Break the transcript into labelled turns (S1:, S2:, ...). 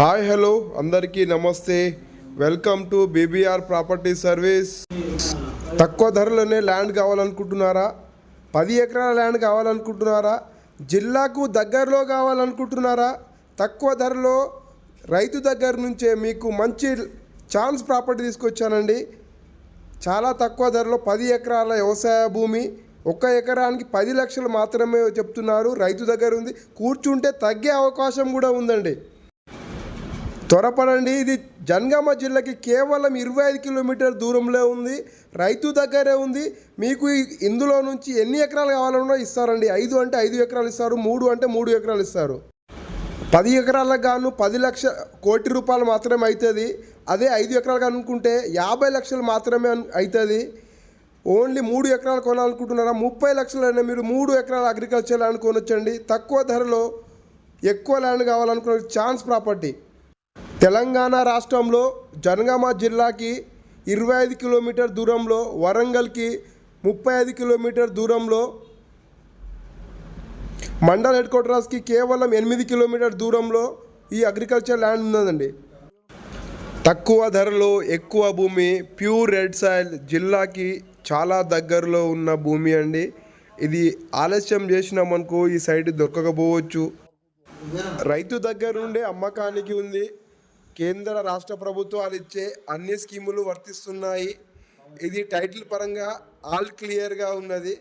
S1: Hi hello అందరికీ నమస్తే. Welcome to BBR property service. తక్కువ ధరలోనే ల్యాండ్ కావాలనుకుంటున్నారా? పది ఎకరాల ల్యాండ్ కావాలనుకుంటున్నారా? జిల్లాకు దగ్గరలో కావాలనుకుంటున్నారా? తక్కువ ధరలో రైతు దగ్గర నుంచే మీకు మంచి ఛాన్స్ ప్రాపర్టీ తీసుకొచ్చానండి. చాలా తక్కువ ధరలో పది ఎకరాల వ్యవసాయ భూమి ఒక్క ఎకరానికి పది లక్షలు మాత్రమే చెప్తున్నారు. రైతు దగ్గర ఉంది. కూర్చుంటే తగ్గే అవకాశం కూడా ఉందండి. త్వరపడండి. ఇది జనగామ జిల్లాకి కేవలం ఇరవై ఐదు కిలోమీటర్ దూరంలో ఉంది. రైతు దగ్గరే ఉంది. మీకు ఇందులో నుంచి ఎన్ని ఎకరాలు కావాలన్నా ఇస్తారండి. ఐదు అంటే ఐదు ఎకరాలు ఇస్తారు. మూడు అంటే మూడు ఎకరాలు ఇస్తారు. పది ఎకరాలకు గాను పది లక్ష కోటి రూపాయలు మాత్రమే అవుతుంది అదే ఐదు ఎకరాలు అనుకుంటే యాభై లక్షలు మాత్రమే అవుతుంది ఓన్లీ మూడు ఎకరాలు కొనాలనుకుంటున్నారా? ముప్పై లక్షలైనా మీరు మూడు ఎకరాల అగ్రికల్చర్ ల్యాండ్ కొనొచ్చండి. తక్కువ ధరలో ఎక్కువ ల్యాండ్ కావాలనుకున్న ఛాన్స్ ప్రాపర్టీ. తెలంగాణ రాష్ట్రంలో జనగామ జిల్లాకి ఇరవై ఐదు కిలోమీటర్ దూరంలో వరంగల్కి ముప్పై ఐదు కిలోమీటర్ దూరంలో మండల్ హెడ్ క్వార్టర్స్కి కేవలం ఎనిమిది కిలోమీటర్ దూరంలో ఈ అగ్రికల్చర్ ల్యాండ్ ఉన్నదండి. తక్కువ ధరలో ఎక్కువ భూమి ప్యూర్ రెడ్ సాయిల్ జిల్లాకి చాలా దగ్గరలో ఉన్న భూమి అండి. ఇది ఆలస్యం చేసినామనుకో ఈ సైట్ దొరకకపోవచ్చు. రైతు దగ్గర నుండే అమ్మకానికి ఉంది. కేంద్ర రాష్ట్ర ప్రభుత్వాలు ఇచ్చే అన్ని స్కీములు వర్తిస్తున్నాయి. ఇది టైటిల్ పరంగా ఆల్ క్లియర్గా ఉన్నది.